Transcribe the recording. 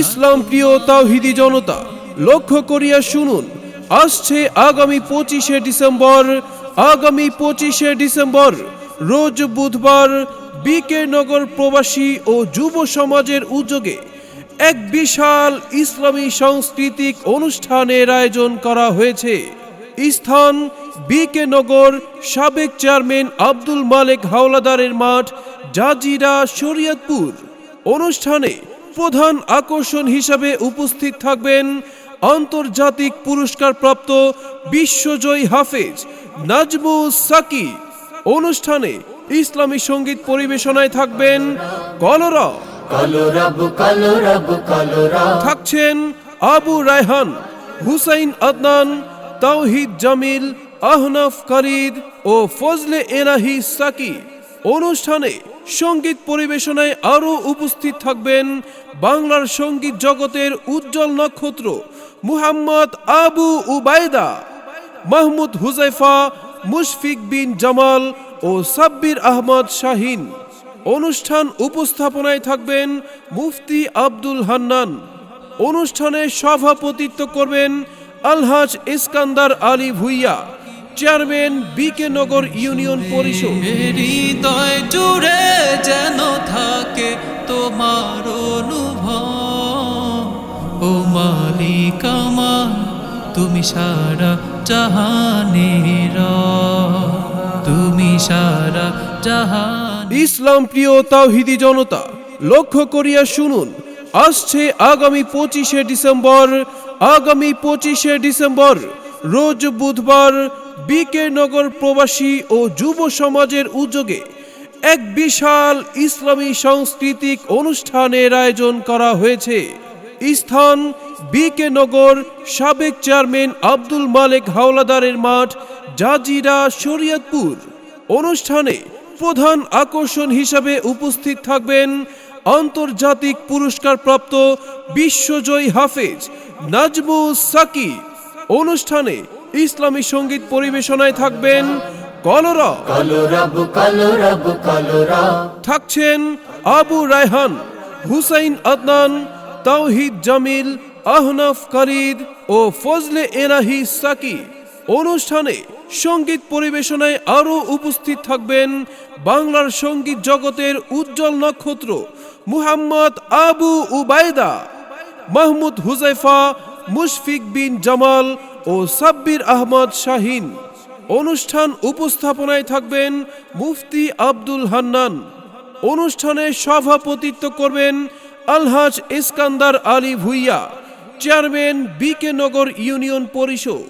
ইসলাম প্রিয় তাওহিদি জনতা, লক্ষ্য করিয়া শুনুন, আসছে আগামী পঁচিশে ডিসেম্বর, আগামী পঁচিশে ডিসেম্বর, রোজ বুধবার বিকে নগর প্রবাসী ও যুব সমাজের উদ্যোগে এক বিশাল ইসলামী সাংস্কৃতিক অনুষ্ঠানের আয়োজন করা হয়েছে। স্থান বিকে নগর, সাবেক চেয়ারম্যান আব্দুল মালেক হাওলাদারের মাঠ, জাজিরা শরিয়তপুর। অনুষ্ঠানে প্রধান আকর্ষণ হিসাবে উপস্থিত থাকবেন আন্তর্জাতিক পুরস্কারপ্রাপ্ত বিশ্বজয়ী হাফেজ নাজমু সাকি। অনুষ্ঠানে ইসলামী সংগীত পরিবেশনায় থাকবেন কলরা থাকছেন আবু রায়হান হুসাইন আদনান তাওহিদ জামিল আহনাফ কারিদ ও ফজলে এনাহি সাকি। অনুষ্ঠানে সংগীত পরিবেশনায় আরও উপস্থিত থাকবেন বাংলার সংগীত জগতের উজ্জ্বল নক্ষত্র মুহাম্মদ আবু উবায়দা, মাহমুদ হুজাইফা, মুশফিক বিন জামাল ও সাব্বির আহমদ শাহিন। অনুষ্ঠান উপস্থাপনায় থাকবেন মুফতি আব্দুল হান্নান। অনুষ্ঠানে সভাপতিত্ব করবেন Alhaj Iskandar Ali Bhuiyan. Chairman BK Nagar union Parishad. হৃদয় জুড়ে যেন থাকে তোমার অনুভব। ও মালিক আমার তুমি সারা জাহানের তুমি সারা জাহান ইসলাম প্রিয় তাওহিদি জনতা লক্ষ্য করিয়া শুনুন আসছে আগামী পঁচিশে ডিসেম্বর আগামী পঁচিশে ডিসেম্বর রোজ বুধবার বিকে নগর প্রবাসী ও যুব সমাজের উদ্যোগে এক বিশাল ইসলামী সাংস্কৃতিক অনুষ্ঠানের আয়োজন করা হয়েছে। স্থান বিকে নগর, সাবেক চেয়ারম্যান আব্দুল মালেক হাওলাদারের মাঠ, জাজিরা, শরিয়তপুর। অনুষ্ঠানে প্রধান আকর্ষণ হিসাবে উপস্থিত থাকবেন আন্তর্জাতিক পুরস্কারপ্রাপ্ত বিশ্বজয়ী হাফেজ নাজমু সাকি। অনুষ্ঠানে ইসলামী সংগীত পরিবেশনায় থাকবেন কলরা। থাকছেন আবু রায়হান হুসাইন আদনান তাওহিদ জামিল আহনাফ কারিদ ও ফজলে এনাহি সাকি। অনুষ্ঠানে সংগীত পরিবেশনায় আরও উপস্থিত থাকবেন বাংলার সংগীত জগতের উজ্জ্বল নক্ষত্র মুহাম্মদ আবু উবায়দা মাহমুদ হুজাইফা মুশফিক বিন জামাল ও সাব্বির আহমদ শাহিন। অনুষ্ঠান উপস্থাপনায় থাকবেন মুফতি আব্দুল হান্নান। অনুষ্ঠানে সভাপতিত্ব করবেন Alhaj Iskandar Ali Bhuiyan, chairman BK Nagar union Parishad.